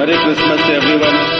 Merry Christmas to everyone.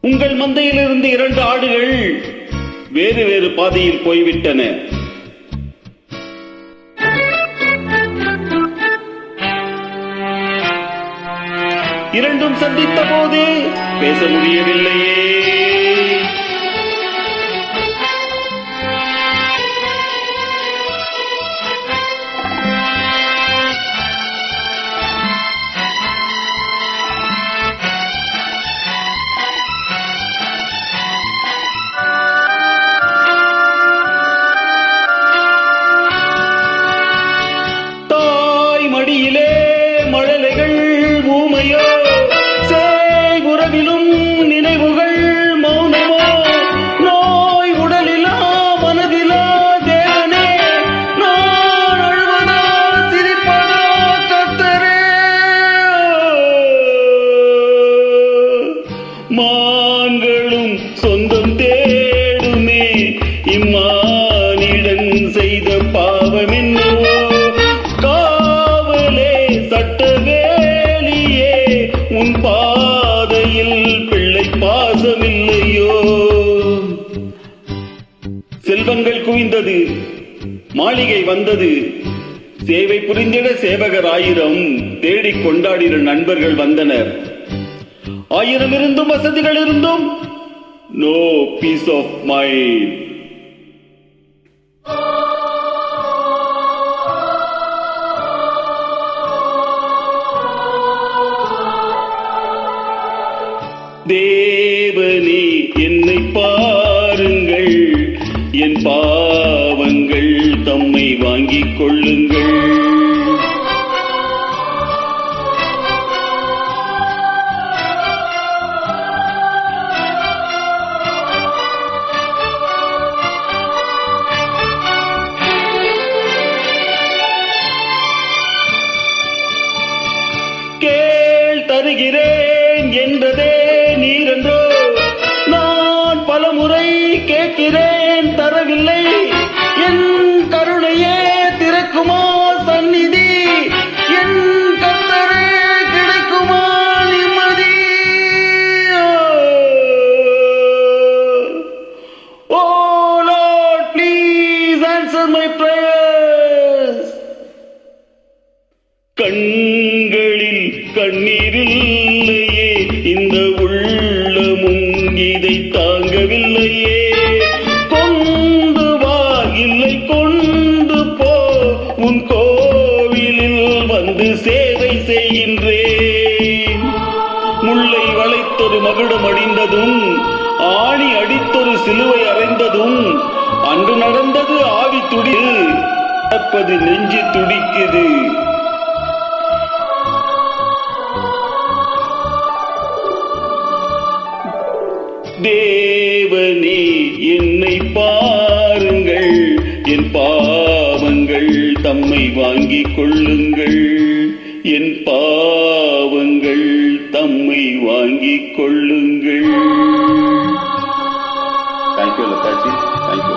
உங்கள் மந்தையிலிருந்து இரண்டு ஆடுகள் வேறு வேறு பாதையில் போய்விட்டன. இரண்டும் சந்தித்த போது பேச முடியவில்லையே. முடிந்தது மாளிகை வந்தது. சேவை புரிந்திட சேவகர் ஆயிரம் தேடிக் கொண்டாடின நண்பர்கள் வந்தனர். ஆயிரம் இருந்தும் வசதிகள் இருந்தும் நோ பீஸ் ஆஃப் மைண்ட் தேவனே என்னை பாருங்கள். என் பா கேட்கிறேன் தரவில்லை. என் கருணையே திறக்குமா சந்நிதி? என் கத்தரே கிடைக்குமா நிம்மதி? ஓ lord please answer my prayers. கண்களில் கண்ணீரில்லையே இந்த உள்ளமும் இதை வந்து சேவை செய்கின்றேன். முல்லை வளைத்தொரு மகுடம் அடிந்ததும் ஆணி அடித்தொரு சிலுவை அறைந்ததும் அன்று நடந்தது ஆவி துடி நடப்பது நெஞ்சு துடிக்குது. தேவனே என்னை பாருங்கள். என் பாவங்கள் தம்மை வாங்கிக் கொள்ளுங்கள். என் பாவங்கள் தம்மை வாங்கிக் கொள்ளுங்கள். Thank you லதாஜி thank you